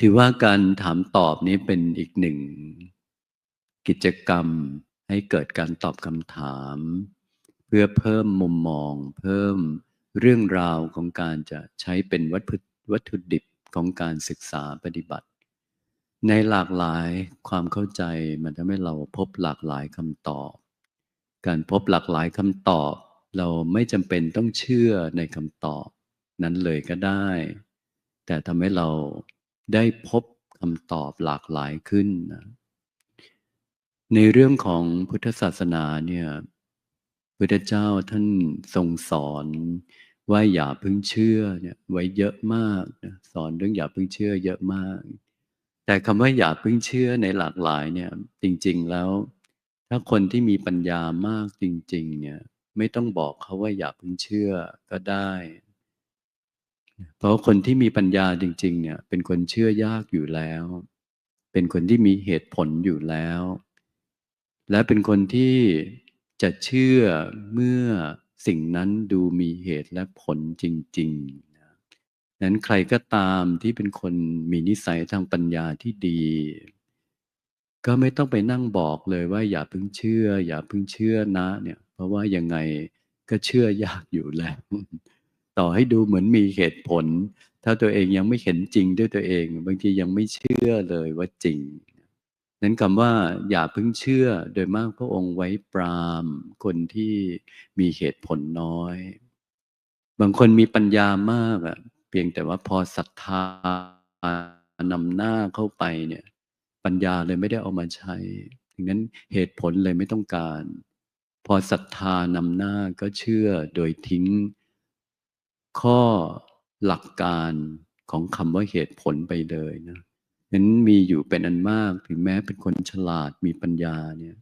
ถือว่าการถามตอบนี้เป็นอีกหนึ่ง กิจกรรมให้เกิดการตอบคำถาม เพื่อเพิ่มมุมมอง เพิ่มเรื่องราวของการจะใช้เป็นวัตถุวัตถุดิบของการศึกษาปฏิบัติ ในหลากหลายความเข้าใจมันทำให้เราพบหลากหลายคำตอบ การพบหลากหลายคำตอบ เราไม่จำเป็นต้องเชื่อในคำตอบ นั้นเลยก็ได้ แต่ทำให้เรา ได้พบคำตอบหลากหลายขึ้นนะในเรื่องของพุทธศาสนาเนี่ยพุทธเจ้าท่านทรงสอนว่าอย่าพิ่งเชื่อเนี่ยไว้เยอะมากนะสอนเรื่องอย่าพิ่งเชื่อเยอะมาก แต่คำว่าอย่าพิ่งเชื่อในหลากหลายเนี่ยจริง ๆแล้ว ถ้าคนที่มีปัญญามากจริง ๆ เนี่ยไม่ต้องบอกเขาว่าอย่าพิ่งเชื่อก็ได้ เพราะคนที่มีปัญญาจริง ๆ เนี่ย เป็นคนเชื่อยากอยู่แล้ว เป็นคนที่มีเหตุผลอยู่แล้ว และเป็นคนที่จะเชื่อเมื่อสิ่งนั้นดูมีเหตุและผลจริงๆนะนั้นใครก็ตามที่เป็นคนมีนิสัยทางปัญญาที่ดี ก็ไม่ต้องไปนั่งบอกเลยว่าอย่าเพิ่งเชื่อ อย่าเพิ่งเชื่อนะเนี่ย เพราะว่ายังไงก็เชื่อยากอยู่แล้ว ต่อให้ดูเหมือนมีเหตุผล ถ้าตัวเองยังไม่เห็นจริงด้วยตัวเอง บางทียังไม่เชื่อเลยว่าจริง นั้นคำว่าอย่าเพิ่งเชื่อโดยมากพระองค์ไว้ปรามคนที่มีเหตุผลน้อย บางคนมีปัญญามากอะเพียงแต่ว่าพอศรัทธานำหน้าเข้าไปเนี่ย ปัญญาเลยไม่ได้เอามาใช้ดังนั้นเหตุผลเลยไม่ต้องการ พอศรัทธานำหน้าก็เชื่อโดยทิ้ง ข้อหลักการของคำว่าเหตุผลไปเลยนะนั้นมีอยู่เป็นอันมากถึงแม้เป็นคนฉลาดมีปัญญาเนี่ย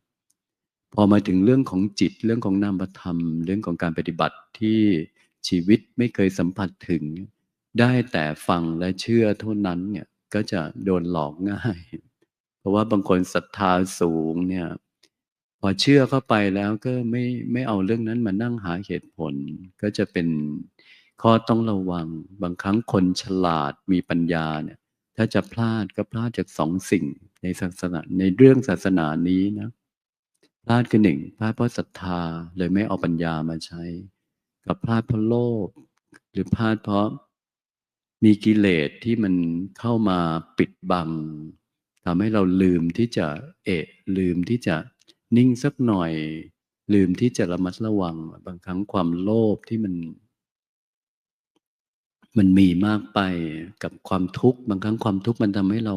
พอมาถึงเรื่องของจิตเรื่องของนามธรรม เรื่องของการปฏิบัติที่ชีวิตไม่เคยสัมผัสถึง ได้แต่ฟังและเชื่อเท่านั้นเนี่ยก็จะโดนหลอกง่าย เพราะว่าบางคนศรัทธาสูงเนี่ยพอเชื่อเข้าไปแล้วก็ไม่ไม่เอาเรื่องนั้นมานั่งหาเหตุผล ก็จะเป็น ข้อต้องระวังบางครั้งคนฉลาดมีปัญญาเนี่ยถ้าจะพลาดก็พลาดจากสองสิ่งในศาสนาในเรื่องศาสนานี้นะพลาดคือหนึ่งพลาดเพราะศรัทธาเลยไม่เอาปัญญามาใช้ กับพลาดเพราะโลภหรือพลาดเพราะมีกิเลสที่มันเข้ามาปิดบังทำให้เราลืมที่จะเอะลืมที่จะนิ่งสักหน่อย ลืมที่จะระมัดระวัง บางครั้งความโลภที่มัน มันมีมากไปกับความทุกข์ บางครั้งความทุกข์มันทำให้เรา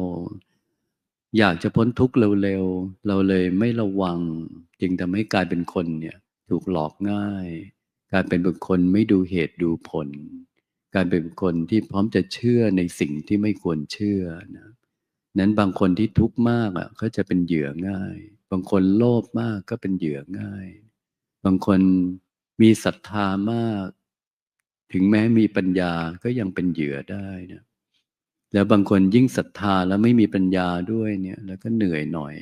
อยากจะพ้นทุกข์เร็วๆ เราเลยไม่ระวัง จึงทำให้กลายเป็นคนเนี่ย ถูกหลอกง่าย กลายเป็นบุคคลไม่ดูเหตุดูผล กายเป็นบุคคลที่พร้อมจะเชื่อในสิ่งที่ไม่ควรเชื่อนะนั้นบางคนที่ทุกข์มากอะก็จะเป็นเหยื่อง่าย บางคนโลภมากก็เป็นเหยื่อง่าย บางคนมีศรัทธามาก ถึงแม้มีปัญญาก็ยังเป็นเหยื่อได้นะแล้วบางคนยิ่งศรัทธาแล้วไม่มีปัญญาด้วยเนี่ย แล้วก็เหนื่อยหน่อย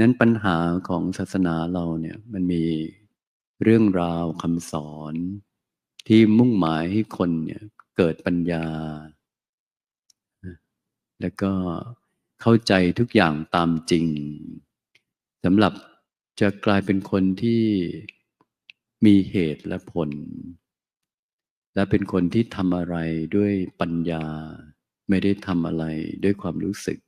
นั้นปัญหาของศาสนาเราเนี่ยมันมีเรื่องราวคำสอน ที่มุ่งหมายให้คนเนี่ยเกิดปัญญา แล้วก็เข้าใจทุกอย่างตามจริงสำหรับจะกลายเป็นคนที่มีเหตุและผล และเป็นคนที่ทำอะไรด้วยปัญญา ไม่ได้ทำอะไรด้วยความรู้สึก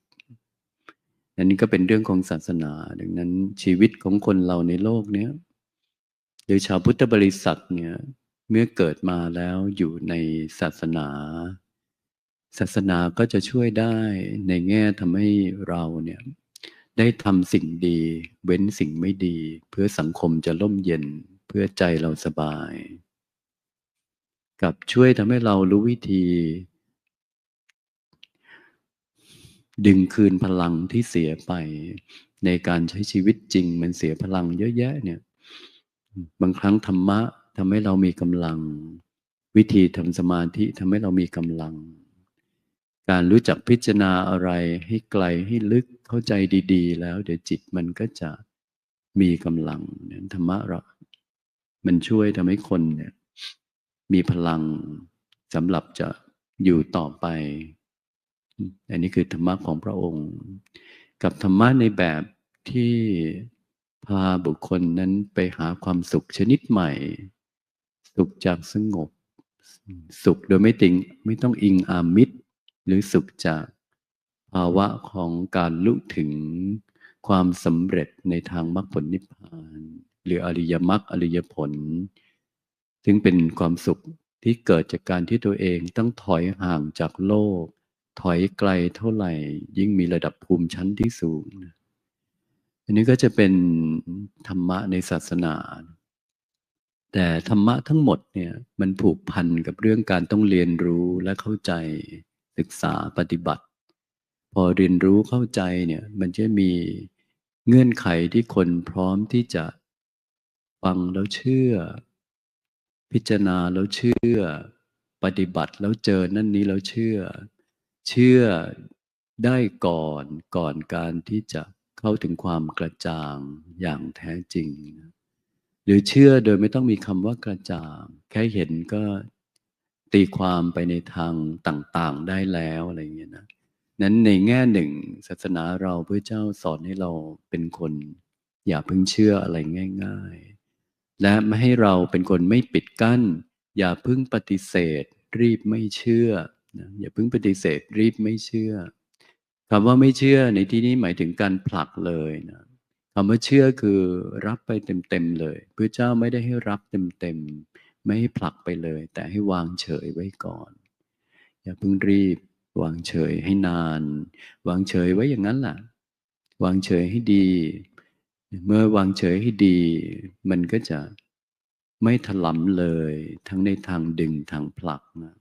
อันนี้ก็เป็นเรื่องของศาสนา ดังนั้นชีวิตของคนเราในโลกเนี้ยหรือชาวพุทธบริษัทเนี่ยเมื่อเกิดมาแล้วอยู่ในศาสนา ศาสนาก็จะช่วยได้ในแง่ทำให้เราเนี่ยได้ทำสิ่งดี เว้นสิ่งไม่ดี เพื่อสังคมจะร่มเย็นเพื่อใจเราสบาย กับช่วยทำให้เรารู้วิธี ดึงคืนพลังที่เสียไป ในการใช้ชีวิตจริง มันเสียพลังเยอะแยะเนี่ย บางครั้งธรรมะทำให้เรามีกำลัง วิธีทำสมาธิทำให้เรามีกำลัง การรู้จักพิจารณาอะไรให้ไกลให้ลึกเข้าใจดี ๆ แล้ว เดี๋ยวจิตมันก็จะมีกำลังธรรมะเรา มันช่วยทำให้คนเนี่ย มีพลังสำหรับจะอยู่ต่อไป อันนี้คือธรรมะของพระองค์ กับธรรมะในแบบที่พาบุคคลนั้นไปหาความสุขชนิดใหม่ สุขจากสงบ สุขโดยไม่ติงไม่ต้องอิงอามิตร หรือสุขจากภาวะของการลุถึงความสำเร็จในทางมรรคผลนิพพาน หรืออริยมรรคอริยผล ซึ่งเป็นความสุขที่เกิดจากการที่ตัวเองต้องถอยห่างจากโลก ถอยไกลเท่าไหร่ ยิ่งมีระดับภูมิชั้นที่สูง อันนี้ก็จะเป็นธรรมะในศาสนา แต่ธรรมะทั้งหมดเนี่ยมันผูกพันกับเรื่องการต้องเรียนรู้และเข้าใจศึกษาปฏิบัติ พอเรียนรู้เข้าใจเนี่ยมันจะมีเงื่อนไขที่คนพร้อมที่จะฟังแล้วเชื่อ พิจารณาแล้วเชื่อ ปฏิบัติแล้วเจอนั่นนี้แล้วเชื่อ เชื่อได้ก่อนก่อนการที่จะเข้าถึงความกระจ่างอย่างแท้จริง หรือเชื่อโดยไม่ต้องมีคำว่ากระจ่าง แค่เห็นก็ตีความไปในทางต่างๆได้แล้วอะไรเงี้ยนะนั้นในแง่หนึ่ง ศาสนาเราพระเจ้าสอนให้เราเป็นคน อย่าเพิ่งเชื่ออะไรง่าย ๆ และไม่ให้เราเป็นคนไม่ปิดกั้น อย่าพิ่งปฏิเสธ รีบไม่เชื่อนะอย่าพิ่งปฏิเสธ รีบไม่เชื่อคำว่าไม่เชื่อในที่นี้หมายถึงการผลักเลยนะคำว่าเชื่อคือรับไปเต็มๆเลยพระเจ้าไม่ได้ให้รับเต็มๆไม่ให้ผลักไปเลย แต่ให้วางเฉยไว้ก่อน อย่าเพิ่งรีบ วางเฉยให้นาน วางเฉยไว้อย่างนั้นแหละวางเฉยให้ดี เมื่อวางเฉยให้ดี มันก็จะไม่ถลำเลยทั้งในทางดึงทางผลักนะ